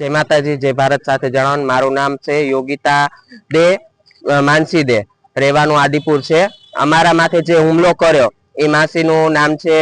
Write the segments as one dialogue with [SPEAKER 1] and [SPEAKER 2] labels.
[SPEAKER 1] જય માતાજી, જય ભારત સાથે જણાવવાનું મારું નામ છે યોગિતા દે માનસી દે. રહેવાનું આદિપુર છે. અમારા માથે જે હુમલો કર્યો, એ માસીનું નામ છે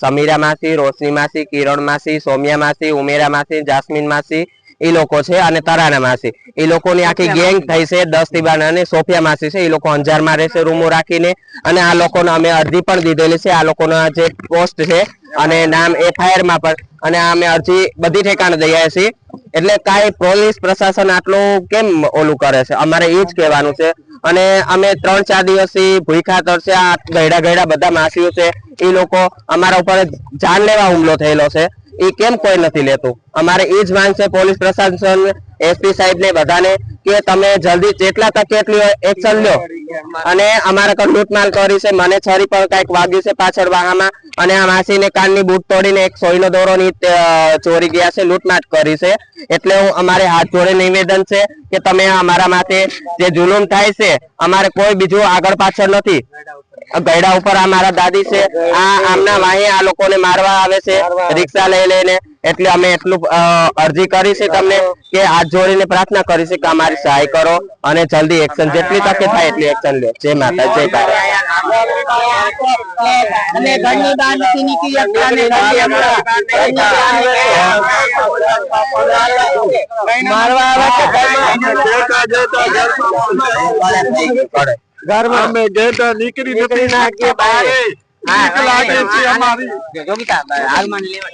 [SPEAKER 1] સમીરા માસી, રોશની માસી, કિરણ માસી, સૌમ્યા માસી, ઉમેરા માસી, જાસ્મીન માસી એ લોકો છે અને તરાના માસી. એ લોકોની આખી ગેંગ થઈ છે દસથી બાર અને સોફિયા માસી છે. એ લોકો અંજારમાં રહેશે રૂમો રાખીને. અને આ લોકોને અમે અરજી પણ દીધેલી છે. આ લોકોના જે પોસ્ટ છે અને નામ એફઆઈઆરમાં પણ. અને અમે અરજી બધી ઠેકાણે દઈ આવ્યા છીએ. એટલે કાંઈ પોલીસ પ્રશાસન આટલું કેમ ઓલું કરે છે? અમારે એ જ કહેવાનું છે. અને અમે ત્રણ ચાર દિવસથી ભૂખાતર છે આ ગયડા ગયડા બધા માસીઓ છે. એ લોકો અમારા ઉપર જાનલેવા હુમલો થયેલો છે. એ કેમ કોઈ નથી લેતું? અમારે એ જ માંગ છે પોલીસ પ્રશાસન, એસપી સાહેબ ને બધાને. કે તમે જલ્દી જેટલા તક એટલી એક્શન લો. અને અમારા પર લૂંટમાલ કરી છે, મને છરી પર કંઈક વાગ્યું છે પાછળ વાહામાં. અને આ માસીને કાનની બૂટ તોડીને એક સોયનો દોરોની ચોરી ગયા છે લૂંટમાટ કરી છે. એટલે હું અમારે હાથ જોડે નિવેદન છે કે તમે અમારા માથે જે જુલુમ થાય છે, અમારે કોઈ બીજું આગળ પાછળ નથી. ગયડા ઉપર આ મારા દાદી છે, આ આમના વાહી આ લોકોને મારવા આવે છે, રિક્ષા લઈ લઈને. એટલે અમે એટલું અરજી કરી છે તમને કે હાથ જોડીને પ્રાર્થના કરી છે કે અમારી સહાય કરો અને જલ્દી એક્શન જેટલી તકે થાય એટલી એક્શન લો. જય માતા જય ભારત.
[SPEAKER 2] નીકળી
[SPEAKER 3] ઘરમાં. અમે ગેટા નથી શકીએ બહાર લાગે છે અમારી.
[SPEAKER 2] ગમતા હાલમાં લેવા